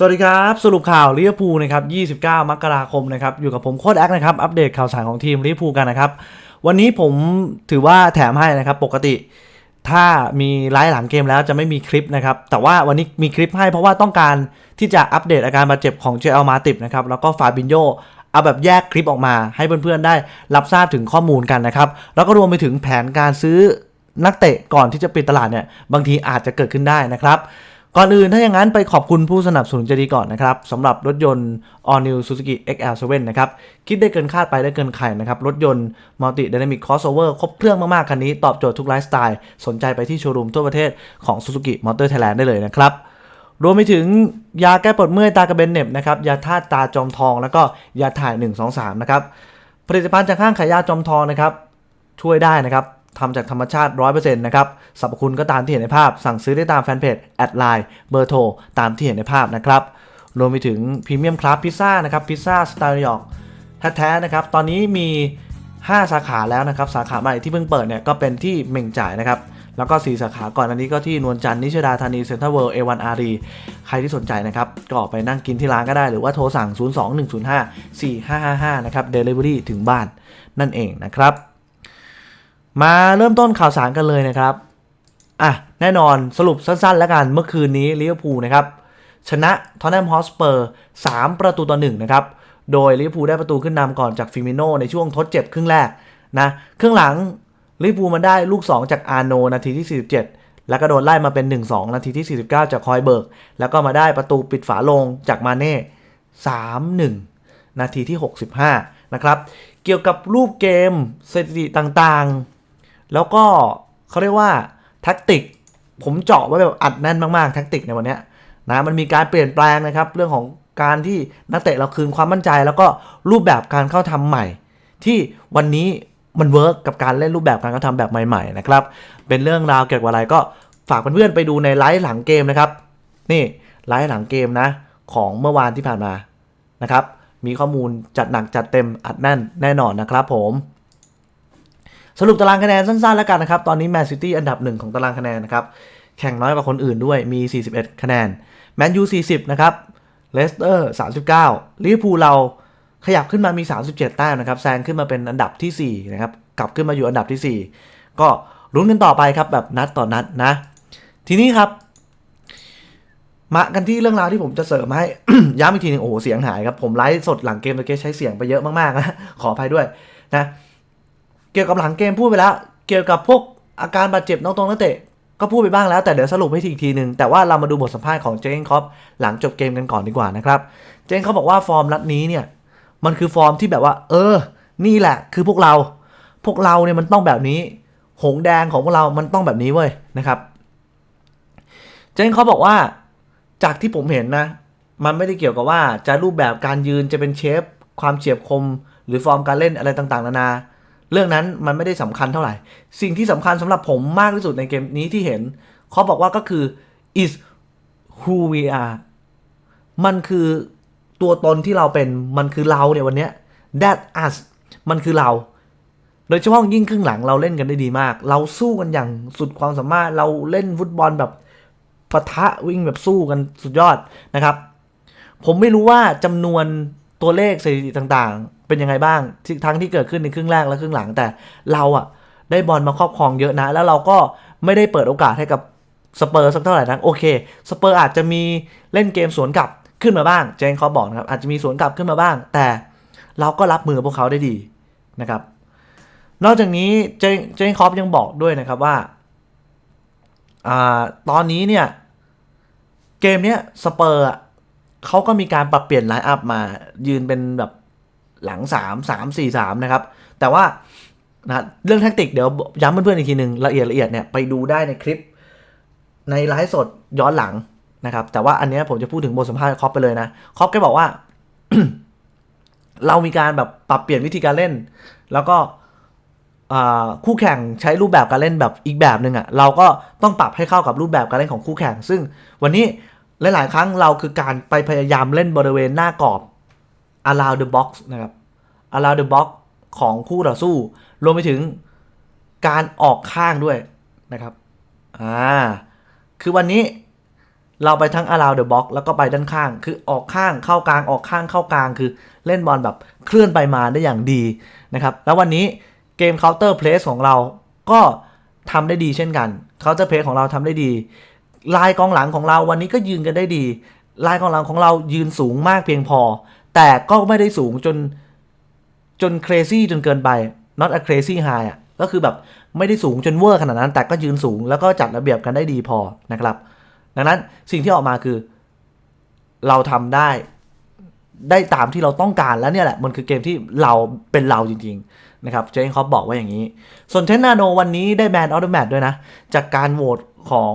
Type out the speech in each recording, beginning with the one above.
สวัสดีครับ สรุปข่าวลิเวอร์พูลนะครับ 29 มกราคมนะครับ อยู่กับผมโค้ดแอคนะครับ อัปเดตข่าวสารของทีมลิเวอร์พูลกันนะครับ วันนี้ผมถือว่าแถมให้นะครับ ปกติ ถ้ามีไลฟ์หลังเกมแล้วจะไม่มีคลิปนะครับ แต่ว่าวันนี้มีคลิปให้เพราะว่าต้องการที่จะอัปเดตอาการบาดเจ็บของเจอลมาติบนะครับ แล้วก็ฟาบินโยเอาแบบแยกคลิปออกมา ให้เพื่อนๆได้รับทราบถึงข้อมูลกันนะครับ แล้วก็รวมไปถึงแผนการซื้อนักเตะก่อนที่จะปิดตลาดเนี่ย บางทีอาจจะเกิดขึ้นได้นะครับ ก่อนอื่นถ้าอย่างนั้นไปขอบคุณผู้สนับสนุนใจดีก่อนนะครับสำหรับรถยนต์ All New Suzuki XL7 นะครับคิดได้เกินคาดไปได้เกินไข่นะครับรถยนต์ Multi Dynamic Crossover ครบเครื่องมาก ๆ คันนี้ตอบโจทย์ทุกไลฟ์สไตล์ สนใจไปที่โชว์รูมทั่วประเทศของ Suzuki Motor Thailand ได้เลยนะครับรวมไปถึงยาแก้ปวดเมื่อยตากระเบนเน็บนะครับยาธาตุตาจอมทอง แล้วก็ยาถ่าย 1 2 3 นะครับผลิตภัณฑ์จากห้างขายยาจอมทองนะครับช่วยได้นะครับ ทำจากธรรมชาติ 100%นะครับสรรพคุณก็ตามที่เห็นในภาพ สั่งซื้อได้ตามแฟนเพจแอดไลน์เบอร์โทรตามที่เห็นในภาพนะครับรวมไปถึงพรีเมียมคลาสพิซซ่านะครับพิซซ่าสไตล์นิวยอร์กแท้ๆนะครับตอนนี้มี 5 สาขาแล้วนะครับ สาขาใหม่ที่เพิ่งเปิดเนี่ยก็เป็นที่เม่งจ่ายนะครับแล้วก็ 4 สาขาก่อนอันนี้ก็ที่นวลจันทร์นิชดาธานีเซ็นทรัลเวิลด์เอวันอารีใครที่สนใจนะครับ ก็ไปนั่งกินที่ร้านก็ได้ หรือว่าโทรสั่ง 021054555 นะครับ Delivery ถึงบ้านนั่นเองนะครับ มาเริ่มต้นข่าวสารกันเลยนะครับ อะ แน่นอนสรุปสั้นๆ แล้วกันเมื่อคืนนี้ลิเวอร์พูลนะครับ ชนะทอนแนมฮอสเปอร์3ประตูต่อ1นะครับ โดยลิเวอร์พูลได้ประตูขึ้นนำก่อนจากฟิมิโนในช่วงทดเจ็บครึ่งแรกนะครึ่งหลังลิเวอร์พูลมันได้ลูก 2 จากอาร์โนนาทีที่ 47 แล้วก็โดนไล่มาเป็น 1-2 นาทีที่ 49 จากคอยเบิร์ก แล้วก็มาได้ประตูปิดฝาลงจากมาเน่3-1 นาทีที่ 65 นะครับ เกี่ยวกับรูปเกมสถิติต่างๆ แล้วก็เขาเรียกว่าแท็กติก ผมเจาะไว้แบบอัดแน่นมากๆแท็กติกในวันนี้นะมันมีการเปลี่ยนแปลงนะครับ เรื่องของการที่นักเตะเราคืนความมั่นใจ แล้วก็รูปแบบการเข้าทำใหม่ ที่วันนี้มันเวิร์กกับการเล่นรูปแบบการเข้าทำแบบใหม่ๆนะครับเป็นเรื่องราวเกี่ยวกับอะไรก็ฝากเพื่อนๆไปดูในไลฟ์หลังเกมนะครับ นี่ไลฟ์หลังเกมนะ ของเมื่อวานที่ผ่านมานะครับ มีข้อมูลจัดหนักจัดเต็มอัดแน่นแน่นอนนะครับผม สรุปตารางคะแนนสั้นๆแล้วกันนะครับ ตอนนี้แมนซิตี้อันดับหนึ่งของตารางคะแนนนะครับ แข่งน้อยกว่าคนอื่นด้วยมี 41 คะแนน แมนยู 40 นะครับ เลสเตอร์ 39 ลิเวอร์พูลเราขยับขึ้นมามี 37 แต้มนะครับแซงขึ้นมาเป็นอันดับทีสี่4นะครับ กลับขึ้นมาอยู่อันดับทีสี่4 ก็รุ้นกันต่อไปครับแบบนัดต่อนัดนะ ทีนี้ครับ มากันที่เรื่องราวที่ผมจะเสริมให้ ย้ำอีกทีหนึงโอ้โหเสียงหายครับ ผมไลฟ์สดหลังเกมตะเกียใช้เสียงไปเยอะมากๆนะขออภัยด้วยนะ กี่ยวกับหลังเกมพูดไปแล้ว เกี่ยวกับพวกอาการบาดเจ็บน้องตรงนักเตะก็พูดไปบ้างแล้วแต่เดี๋ยวสรุปให้ทีอีกทีหนึ่งแต่ว่าเรามาดูบทสัมภาษณ์ของเจนคอปหลังจบเกมกันก่อนดีกว่านะครับ เจนเขาบอกว่าฟอร์มนัดนี้เนี่ยมันคือฟอร์มที่แบบว่า เออ นี่แหละ คือพวกเรา พวกเราเนี่ยมันต้องแบบนี้ หงแดงของพวกเรา มันต้องแบบนี้เว้ยนะครับ เจนเขาบอกว่าจากที่ผมเห็นนะ มันไม่ได้เกี่ยวกับว่าจะรูปแบบการยืนจะเป็นเชฟ ความเฉียบคม หรือฟอร์มการเล่นอะไรต่างๆ นานา เรื่องนั้นมันไม่ได้สำคัญเท่าไหร่ สิ่งที่สำคัญสำหรับผมมากที่สุดในเกมนี้ที่เห็น เขาบอกว่าก็คือ is who we are มันคือตัวตนที่เราเป็น มันคือเราเนี่ยวันนี้ that us มันคือเรา โดยเฉพาะยิ่งครึ่งหลังเราเล่นกันได้ดีมาก เราสู้กันอย่างสุดความสามารถ เราเล่นฟุตบอลแบบปะทะวิ่งแบบสู้กันสุดยอดนะครับ ผมไม่รู้ว่าจำนวนตัวเลขสถิติต่างๆ เป็นยังไงบ้างทั้งที่เกิดขึ้นในครึ่งแรกและครึ่งหลังแต่เราอะได้บอลมาครอบครองเยอะนะ แล้วเราก็ไม่ได้เปิดโอกาสให้กับสเปอร์สักเท่าไหร่นะโอเคสเปอร์อาจจะมีเล่นเกมสวนกลับขึ้นมาบ้างเจนเขาบอกนะครับอาจจะมีสวนกลับขึ้นมาบ้าง แต่เราก็รับมือพวกเขาได้ดีนะครับ นอกจากนี้เจนเจนคอปยังบอกด้วยนะครับว่าอตอนนี้เนี่ย เกมเนี้ยสเปอร์เขาก็มีการปรับเปลี่ยนไลน์อัพมายืนเป็นแบบ หลัง 3 3 4 3 นะครับ แต่ว่านะเรื่องแท็กติกเดี๋ยวย้ำเพื่อนๆอีกทีหนึ่งละเอียดละเอียดเนี่ยไปดูได้ในคลิปในไลฟ์สดย้อนหลังนะครับ แต่ว่าอันนี้ผมจะพูดถึงบทสัมภาษณ์คอปไปเลยนะคอปแกบอกว่า เรามีการแบบปรับเปลี่ยนวิธีการเล่น แล้วก็คู่แข่งใช้รูปแบบการเล่นแบบอีกแบบหนึ่งอะ่ะเราก็ต้องปรับให้เข้ากับรูปแบบการเล่นของคู่แข่ง ซึ่งวันนี้หลาย ๆ ครั้งเราคือการไปพยายามเล่นบริเวณหน้ากรอบ allow the box นะครับ allow the box ของคู่ต่อสู้ รวมไปถึงการออกข้างด้วยนะครับ อ่า คือวันนี้เราไปทั้ง around the box แล้วก็ไปด้านข้าง คือออกข้างเข้ากลางออกข้างเข้ากลาง คือเล่นบอลแบบเคลื่อนไปมาได้อย่างดีนะครับ แล้ววันนี้เกม counter press ของเราก็ทำได้ดีเช่นกัน counter press ของเราทำได้ดี ลายกองหลังของเราวันนี้ก็ยืนกันได้ดี ลายกองหลังของเรายืนสูงมากเพียงพอ แต่ก็ไม่ได้สูงจนจน crazy จนเกินไป not a crazy high อะก็คือแบบไม่ได้สูงจนเวอร์ขนาดนั้น แต่ก็ยืนสูงแล้วก็จัดระเบียบกันได้ดีพอนะครับ ดังนั้นสิ่งที่ออกมาคือ เราทำได้ได้ตามที่เราต้องการแล้วเนี่ยแหละ มันคือเกมที่เราเป็นเราจริง ๆ นะครับเจนคอปบอกว่าอย่างนี้ ส่วนเทนนาโนวันนี้ได้แบนออ t ตแมทด้วยนะ จากการโหวตของ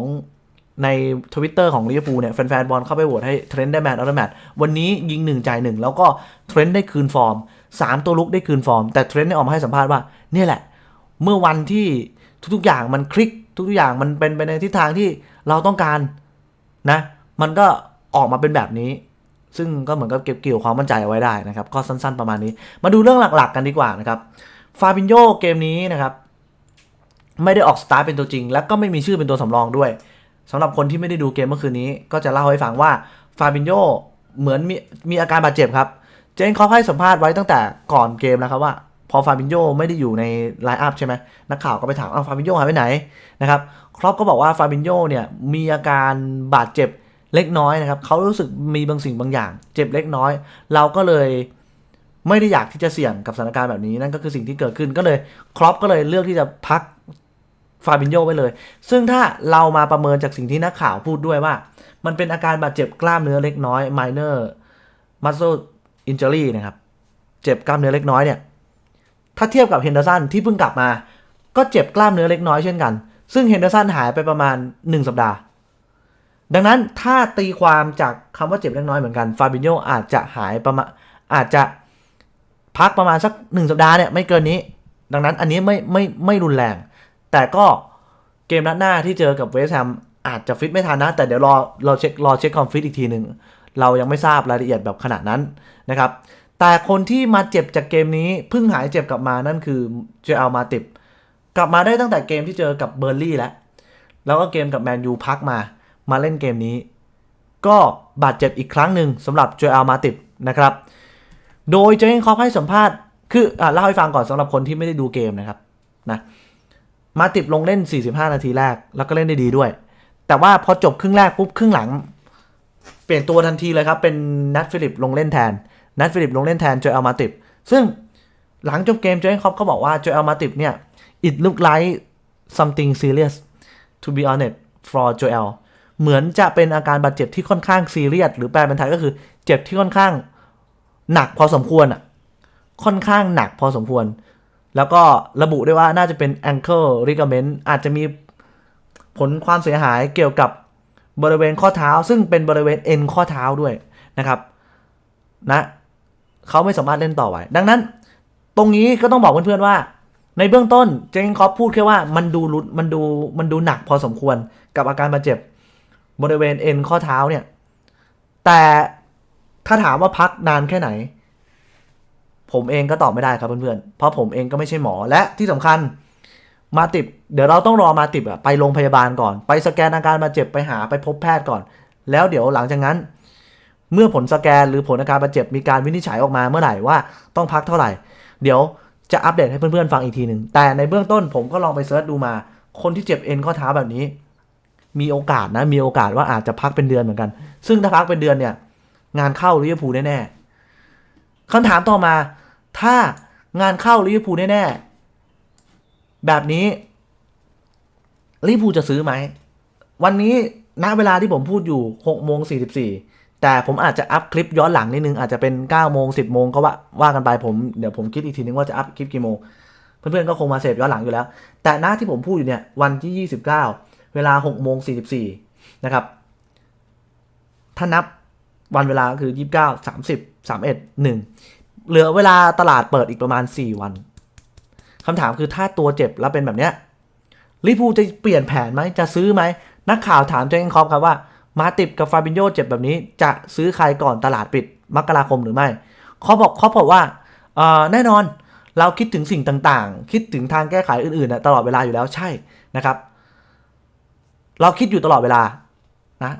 ใน Twitter ของลิเวอร์พูลเนี่ยแฟนๆบอลเข้าไปโหวตให้เทรนด์ได้แมนออต m แมทวันนี้ยิงหนึ่งจ่ายหนึ่งแล้วก็เทรนด์ได้คืนฟอร์มสามตัวลุกได้คืนฟอร์ม แต่เทรนด์ได้ออกมาให้สัมภาษณ์ว่าเนี่ยแหละ เมื่อวันที่ทุกๆอย่างมันคลิกทุกๆอย่างมันเป็นไปในทิศทางที่เราต้องการนะมันก็ออกมาเป็นแบบนี้ ซึ่งก็เหมือนกับเก็บเกี่ยวความมั่นใจเอาไว้ได้นะครับก็สั้นๆประมาณนี้ มาดูเรื่องหลักๆกันดีกว่านะครับฟาบินโยเกมนี้นะครับไม่ได้ออกสตาร์เป็นตัวจริง และก็ไม่มีชื่อเป็นตัวสำรองด้วย สำหรับคนที่ไม่ได้ดูเกมเมื่อคืนนี้ ก็จะเล่าให้ฟังว่าฟาบินโยเหมือนมีมีอาการบาดเจ็บครับ เจนเขาให้สัมภาษณ์ไว้ตั้งแต่ก่อนเกมแล้วครับว่า พอฟาบินโยไม่ได้อยู่ในไลน์อัพใช่ไหมนักข่าวก็ไปถามอ้าวฟาบินโยหายไปไหนนะครับครอปก็บอกว่าฟาบินโยเนี่ยมีอาการบาดเจ็บเล็กน้อยนะครับเขารู้สึกมีบางสิ่งบางอย่าง เจ็บเล็กน้อย เราก็เลยไม่ได้อยากที่จะเสี่ยงกับสถานการณ์แบบนี้นั่นก็คือสิ่งที่เกิดขึ้นก็เลยครอปก็เลยเลือกที่จะพัก ฟาบินโยไว้เลย ซึ่งถ้าเรามาประเมินจากสิ่งที่นักข่าวพูดด้วยว่า มันเป็นอาการบาดเจ็บกล้ามเนื้อเล็กน้อย minor muscle injury นะครับ เจ็บกล้ามเนื้อเล็กน้อยเนี่ย ถ้าเทียบกับเฮนเดอร์สันที่เพิ่งกลับมา ก็เจ็บกล้ามเนื้อเล็กน้อยเช่นกัน ซึ่งเฮนเดอร์สันหายไปประมาณ 1 สัปดาห์ ดังนั้นถ้าตีความจากคำว่าเจ็บเล็กน้อยเหมือนกัน ฟาบินโยอาจจะหายประมาณอาจจะพักประมาณสัก 1 สัปดาห์เนี่ยไม่เกินนี้ ดังนั้นอันนี้ไม่ไม่ไม่รุนแรง แต่ก็เกมนัดหน้าที่เจอกับเวสต์แฮมอาจจะฟิตไม่ทันนะ แต่เดี๋ยวรอเราเช็ครอเช็คความฟิตอีกทีหนึ่งเรายังไม่ทราบรายละเอียดแบบขนาดนั้นนะครับ แต่คนที่มาเจ็บจากเกมนี้เพิ่งหายเจ็บกลับมานั่นคือเจอเอามาติบกลับมาได้ตั้งแต่เกมที่เจอกับเบอร์ลี่แล้ว แล้วก็เกมกับแมนยูพักมา มาเล่นเกมนี้ ก็บาดเจ็บอีกครั้งหนึ่งสำหรับเจอเอามาติบนะครับ โดยเจอเองคอปให้สัมภาษณ์ คืออะเล่าให้ฟังก่อนสำหรับคนที่ไม่ได้ดูเกมนะครับนะ มาติบลงเล่น 45 นาทีแรก แล้วก็เล่นได้ดีด้วย แต่ว่าพอจบครึ่งแรกปุ๊บครึ่งหลัง เปลี่ยนตัวทันทีเลยครับ เป็นนัทฟิลิปลงเล่นแทน นัทฟิลิปลงเล่นแทนเจออัลมาติบซึ่งหลังจบเกมเจอคอปเขาบอกว่าเจออัลมาติบเนี่ย it look like something serious to be honest for Joel เหมือนจะเป็นอาการบาดเจ็บที่ค่อนข้างซีเรียสหรือแปลเป็นไทยก็คือเจ็บที่ค่อนข้างหนักพอสมควรอะ ค่อนข้างหนักพอสมควร แล้วก็ระบุได้ว่าน่าจะเป็น ankle ligament อาจจะมีผลความเสียหายเกี่ยวกับบริเวณข้อเท้า ซึ่งเป็นบริเวณเอ็นข้อเท้าด้วยนะครับนะเขาไม่สามารถเล่นต่อไหวดังนั้น ตรงนี้ก็ต้องบอกเพื่อนๆว่า ในเบื้องต้นเจงคอปพูดแค่ว่ามันดูรุดมันดูมันดูหนักพอสมควรกับอาการบาดเจ็บบริเวณเอ็นข้อเท้าเนี่ยแต่ถ้าถามว่าพักนานแค่ไหน ผมเองก็ตอบไม่ได้ครับเพื่อนๆ เพราะผมเองก็ไม่ใช่หมอและที่สำคัญมาติบเดี๋ยวเราต้องรอมาติบอะไปโรงพยาบาลก่อน ไปสแกนอาการบาดเจ็บไปหาไปพบแพทย์ก่อน แล้วเดี๋ยวหลังจากนั้น เมื่อผลสแกนหรือผลอาการบาดเจ็บมีการวินิจฉัยออกมาเมื่อไหร่ว่าต้องพักเท่าไหร่ เดี๋ยวจะอัปเดตให้เพื่อนๆฟังอีกทีหนึ่งแต่ในเบื้องต้นผมก็ลองไปเซิร์ชดูมา คนที่เจ็บเอ็นข้อเท้าแบบนี้ มีโอกาสนะมีโอกาสว่าอาจจะพักเป็นเดือนเหมือนกัน ซึ่งถ้าพักเป็นเดือนเนี่ย งานเข้าลิเวอร์พูลแน่ๆคำถามต่อมา ถ้างานเข้าลิเวอร์พูลแน่ๆ แบบนี้ลิเวอร์พูลจะซื้อไหม วันนี้ณเวลาที่ผมพูดอยู่6โมง44 แต่ผมอาจจะอัพคลิปย้อนหลังนิดนึง อาจจะเป็น9โมง10โมงก็ว่าว่ากันไปผมเดี๋ยวผมคิดอีกทีนึงว่าจะอัพคลิปกี่โมง เพื่อนๆก็คงมาเสพย้อนหลังอยู่แล้ว แต่หน้าที่ผมพูดอยู่เนี่ยวันที่ 29 เวลา6โมง44 นะครับ ถ้านับวันเวลาก็คือ 29 30 31 1 เหลือเวลาตลาดเปิดอีกประมาณ 4 วันคำถามคือถ้าตัวเจ็บแล้วเป็นแบบเนี้ยลิเวอร์พูลจะเปลี่ยนแผนไหมจะซื้อไหม นักข่าวถามเจงคอปครับว่า มาติบกับฟาบินโยเจ็บแบบนี้ จะซื้อใครก่อนตลาดปิดมกราคมหรือไม่เขาบอกเขาบอกว่าแน่นอนเราคิดถึงสิ่งต่างๆ คิดถึงทางแก้ไขอื่นๆตลอดเวลาอยู่แล้วใช่นะครับ เราคิดอยู่ตลอดเวลานะ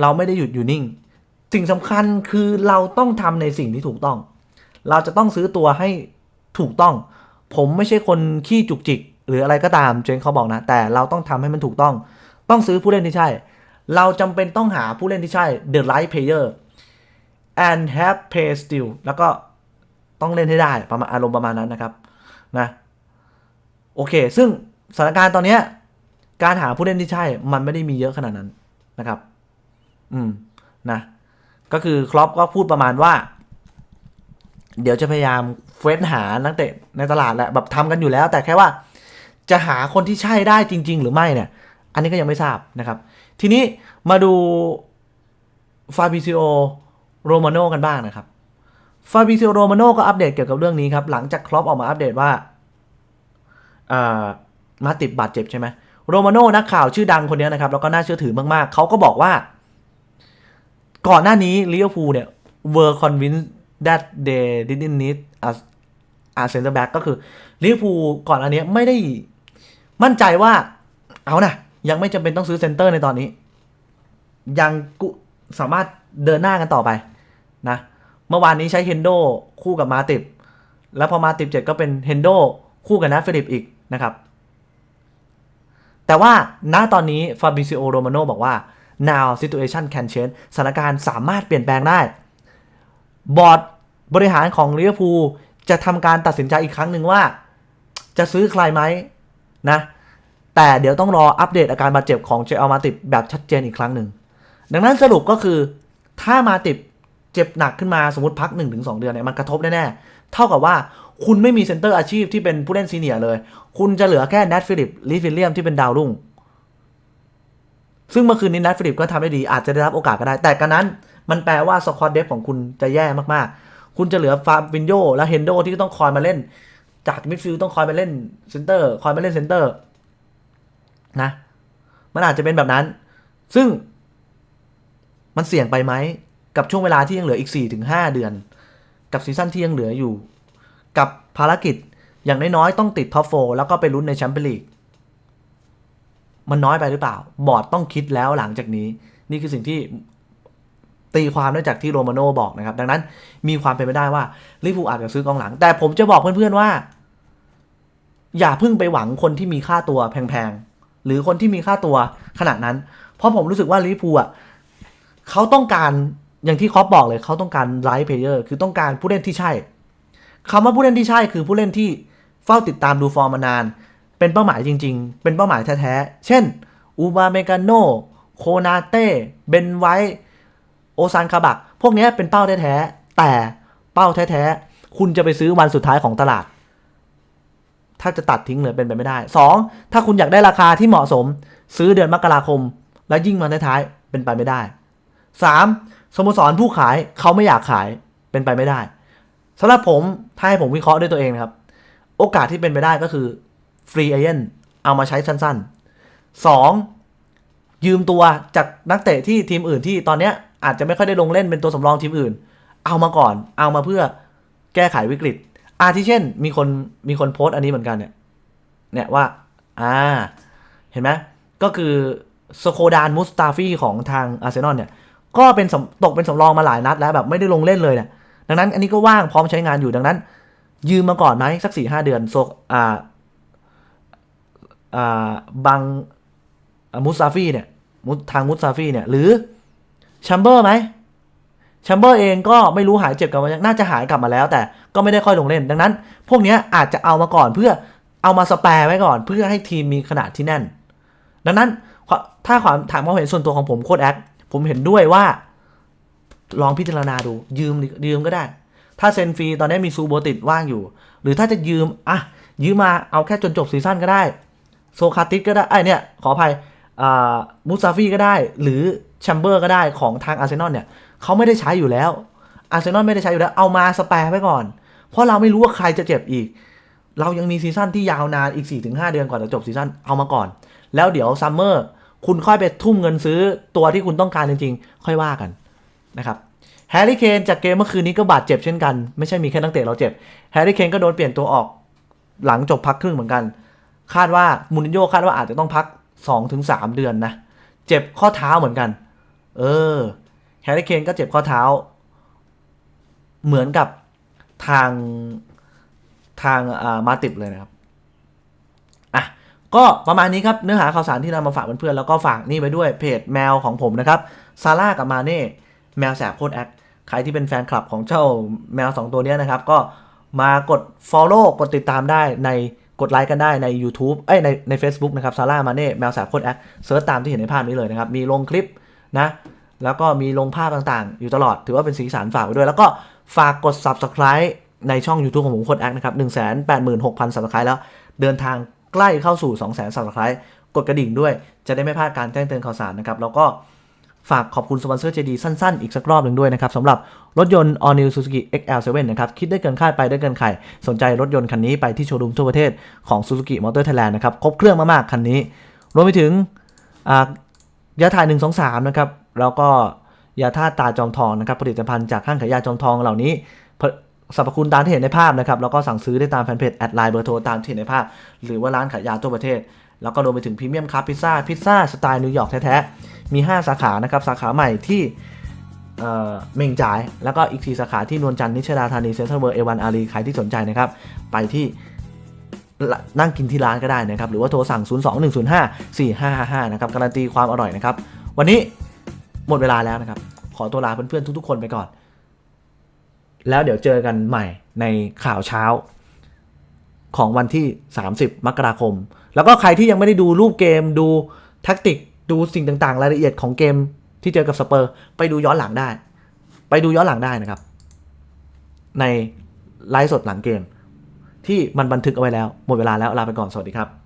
เราไม่ได้หยุดอยู่นิ่ง สิ่งสำคัญคือเราต้องทำในสิ่งที่ถูกต้อง เราจะต้องซื้อตัวให้ถูกต้อง ผมไม่ใช่คนขี้จุกจิก หรืออะไรก็ตามเจนเขาบอกนะ แต่เราต้องทำให้มันถูกต้อง ต้องซื้อผู้เล่นที่ใช่ เราจำเป็นต้องหาผู้เล่นที่ใช่ the right player and have play still แล้วก็ต้องเล่นให้ได้ประมาณอารมณ์ประมาณนั้นนะครับนะโอเค ซึ่งสถานการณ์ตอนนี้การหาผู้เล่นที่ใช่ มันไม่ได้มีเยอะขนาดนั้นนะครับ อืมนะก็คือครอปก็พูดประมาณว่า เดี๋ยวจะพยายามเฟ้นหานักเตะในตลาดแหละแบบทำกันอยู่แล้ว แต่แค่ว่าจะหาคนที่ใช่ได้จริง ๆ หรือไม่เนี่ย อันนี้ก็ยังไม่ทราบนะครับ ทีนี้มาดูฟาบิซิโอโรมาโนกันบ้างนะครับฟาบิซิโอโรมาโนก็อัปเดตเกี่ยวกับเรื่องนี้ครับ หลังจากครอปออกมาอัปเดตว่าอ่ามาติดบาดเจ็บใช่ไหมโรมาโนนักข่าวชื่อดังคนนี้นะครับ แล้วก็น่าเชื่อถือมาก ๆ เขาก็บอกว่า ก่อนหน้านี้ลิเวอร์พูลเนี่ย were convinced that they didn't need a a center back ก็คือลิเวอร์พูลก่อนอันเนี้ยไม่ได้มั่นใจว่า เอานะยังไม่จำเป็นต้องซื้อเซนเตอร์ในตอนนี้ ยังกุสามารถเดินหน้ากันต่อไปนะ เมื่อวานนี้ใช้เฮนโดคู่กับมาติบ แล้วพอมาติบเจ็ดก็เป็นเฮนโดคู่กับนัทฟิลิปอีกนะครับ แต่ว่าณตอนนี้ฟาบิซิโอโรมาโนบอกว่า now situation can change สถานการณ์สามารถเปลี่ยนแปลงได้ บอร์ด บริหารของลิเวอร์พูลจะทำการตัดสินใจอีกครั้งหนึ่งว่า จะซื้อใครไหมนะ แต่เดี๋ยวต้องรออัปเดตอาการบาดเจ็บของเจอมาติบแบบชัดเจนอีกครั้งหนึ่ง ดังนั้นสรุปก็คือถ้ามาติบเจ็บหนักขึ้นมาสมมติพัก 1-2 เดือนเนี่ยมันกระทบแน่ๆ เท่ากับว่าคุณไม่มีเซนเตอร์อาชีพที่เป็นผู้เล่นซีเนียร์เลย คุณจะเหลือแค่แนทฟิลิปลีฟิลเลียมที่เป็นดาวรุ่ง ซึ่งเมื่อคืนนี้แนทฟิลิปก็ทำได้ดีอาจจะได้รับโอกาสก็ได้ แต่กันนั้น มันแปลว่าสควอตเดฟของคุณจะแย่มากๆ คุณจะเหลือฟาบินโยและเฮนโดที่ต้องคอยมาเล่น จากมิดฟิลด์ต้องคอยมาเล่นเซนเตอร์คอยมาเล่นเซนเตอร์นะมันอาจจะเป็นแบบนั้น ซึ่งมันเสี่ยงไปไหมกับช่วงเวลาที่ยังเหลืออีก 4-5 เดือน กับซีซั่นที่ยังเหลืออยู่ กับภารกิจอย่างน้อยๆ ต้องติดท็อปโฟแล้วก็ไปลุ้นในแชมเปี้ยนลีกมันน้อยไปหรือเปล่า บอร์ดต้องคิดแล้วหลังจากนี้ นี่คือสิ่งที่ ตีความได้จากที่โรมาโน่บอกนะครับ ดังนั้นมีความเป็นไปได้ว่าลิเวอร์พูอาจจะซื้อกองหลัง แต่ผมจะบอกเพื่อนๆว่า อย่าเพิ่งไปหวังคนที่มีค่าตัวแพงๆ หรือคนที่มีค่าตัวขนาดนั้น เพราะผมรู้สึกว่าลิเวอร์พูอะเขาต้องการอย่างที่คอปบอกเลยเขาต้องการไลท์เพลเยอร์คือต้องการผู้เล่นที่ใช่คำว่าผู้เล่นที่ใช่คือผู้เล่นที่เฝ้าติดตามดูฟอร์มมานาน เป็นเป้าหมายจริง ๆ เป็นเป้าหมายแท้ๆ เช่นอูบาเมกาโนโคนาเต้เบนไวท์ โอซานคาบัก พวกนี้เป็นเป้าแท้ๆ แต่เป้าแท้ๆ คุณจะไปซื้อวันสุดท้ายของตลาด ถ้าจะตัดทิ้งเลยเป็นไปไม่ได้ 2. ถ้าคุณอยากได้ราคาที่เหมาะสม ซื้อเดือนมกราคม แล้วยิ่งมาท้ายๆ เป็นไปไม่ได้ 3. สโมสรผู้ขายเขาไม่อยากขายเป็นไปไม่ได้สำหรับผมถ้าให้ผมวิเคราะห์ด้วยตัวเองนะครับ โอกาสที่เป็นไปได้ก็คือฟรีเอเจนเอามาใช้สั้นๆ 2. ยืมตัวจากนักเตะที่ทีมอื่นที่ตอนเนี้ย อาจจะไม่ค่อยได้ลงเล่นเป็นตัวสำรองทีมอื่น เอามาก่อน เอามาเพื่อแก้ไขวิกฤต อาทิเช่น มีคนมีคนโพสต์อันนี้เหมือนกันเนี่ย เนี่ยว่า อ่า เห็นไหมก็คือสโคดานมุสตาฟีของทางอาร์เซนอลเนี่ย ก็เป็นตกเป็นสำรองมาหลายนัดแล้วแบบไม่ได้ลงเล่นเลยเนี่ย ดังนั้นอันนี้ก็ว่างพร้อมใช้งานอยู่ดังนั้น ยืมมาก่อนไหมสักสี่ห้าเดือนโซอ่าอ่าบังมุสซาฟีเนี่ยมุสทางมุสซาฟีเนี่ยหรือ แชมเบอร์ไหมแชมเบอร์เองก็ไม่รู้หายเจ็บกลับมายังน่าจะหายกลับมาแล้ว แต่ก็ไม่ได้ค่อยลงเล่น ดังนั้น พวกเนี้ยอาจจะเอามาก่อนเพื่อเอามาสแปร์ไว้ก่อน เพื่อให้ทีมมีขนาดที่แน่น ดังนั้นถ้าความถามความเห็นส่วนตัวของผมโค้ดแอคผมเห็นด้วยว่า ลองพิจารณาดูยืมยืมก็ได้ ถ้าเซ็นฟรีตอนนี้มีซูโบติดว่างอยู่ หรือถ้าจะยืมอะยืมมาเอาแค่จนจบซีซั่นก็ได้ โซคาติสก็ได้ไอเนี่ยขออภัยมูซาฟี่ก็ได้ หรือ แชมเบอร์ก็ได้ของทางอาร์เซนอลเนี่ยเขาไม่ได้ใช้อยู่แล้ว อาร์เซนอลไม่ได้ใช้อยู่แล้ว เอามาสแปร์ไว้ก่อน เพราะเราไม่รู้ว่าใครจะเจ็บอีก เรายังมีซีซั่นที่ยาวนานอีก 4-5 เดือนก่อนจะจบซีซั่นเอามาก่อน แล้วเดี๋ยวซัมเมอร์คุณค่อยไปทุ่มเงินซื้อตัวที่คุณต้องการจริงๆ ค่อยว่ากันนะครับแฮร์รี่เคนจากเกมเมื่อคืนนี้ก็บาดเจ็บเช่นกัน ไม่ใช่มีแค่นักเตะเราเจ็บแฮร์รี่เคนก็โดนเปลี่ยนตัวออกหลังจบพักครึ่งเหมือนกัน คาดว่ามูนินโญ่คาดว่าอาจจะต้องพัก 2-3 เดือนนะ เจ็บข้อเท้าเหมือนกัน เออแฮร์รี่เคนก็เจ็บข้อเท้า เหมือนกับทางทางอ่ามาติบเลยนะครับอะก็ประมาณนี้ครับเนื้อหาข่าวสารที่นำมาฝากเพื่อนๆแล้วก็ฝากนี่ไปด้วยเพจแมวของผมนะครับซาร่ากับมาเน่แมวแสบโคตรแอคใครที่เป็นแฟนคลับของเจ้าแมว 2 ตัวเนี้ยนะครับ ก็มากด Follow กดติดตามได้ในกดไลค์กันได้ใน YouTube เอ้ยในใน a c e b o o k นะครับซาร่ามาเน่แมวแสบโคตรแอคเซิร์ชตามที่เห็นในภาพนี้เลยนะครับ มีลงคลิป นะ แล้วก็มีลงภาพต่างๆ อยู่ตลอด ถือว่าเป็นสีสันฝากไว้ด้วย แล้วก็ฝากกด Subscribe ในช่อง YouTube ของผมโคตรแอคนะครับ 186,000 Subscribe แล้ว เดินทางใกล้เข้าสู่ 200,000 Subscribe กดกระดิ่งด้วย จะได้ไม่พลาดการแจ้งเตือนข่าวสารนะครับ แล้วก็ฝากขอบคุณสปอนเซอร์ใจดีสั้นๆ อีกสักรอบหนึ่งด้วยนะครับสำหรับรถยนต์ All New Suzuki XL7 นะครับ คิดได้เกินคาดไปได้เกินใครสนใจรถยนต์คันนี้ไปที่โชว์รูมทั่วประเทศของ Suzuki Motor Thailand นะครับ ครบเครื่องมากๆ คันนี้ รวมไปถึง ยาถ่าย123นะครับแล้วก็ยาธาตุตาจอมทองนะครับผลิตภัณฑ์จากห้างขายยาจอมทองเหล่านี้สรรพคุณตามที่เห็นในภาพนะครับแล้วก็สั่งซื้อได้ตามแฟนเพจแอดไลน์เบอร์โทรตามที่เห็นในภาพ หรือว่าร้านขายยาทั่วประเทศ แล้วก็รวมไปถึงพรีเมียมคาพิซซ่าพิซซ่าสไตล์นิวยอร์กแท้ๆมี 5 สาขานะครับสาขาใหม่ที่เอ่อเมงจ่าย แล้วก็อีก4สาขาที่นวลจันทร์นิชดาธานีเซ็นทรัลเวิร์เอวันอารีใครที่สนใจนะครับไปที่ นั่งกินที่ร้านก็ได้นะครับ หรือว่าโทรสั่ง 021054555 นะครับ การันตีความอร่อยนะครับ วันนี้หมดเวลาแล้วนะครับ ขอตัวลาเพื่อนๆทุกๆคนไปก่อน แล้วเดี๋ยวเจอกันใหม่ในข่าวเช้าของวันที่ 30 มกราคม แล้วก็ใครที่ยังไม่ได้ดูรูปเกม ดูแท็กติก ดูสิ่งต่างๆ รายละเอียดของเกมที่เจอกับสเปอร์ ไปดูย้อนหลังได้ ไปดูย้อนหลังได้นะครับ ในไลฟ์สดหลังเกม ที่มันบันทึกเอาไว้แล้ว หมดเวลาแล้วลาไปก่อนสวัสดีครับ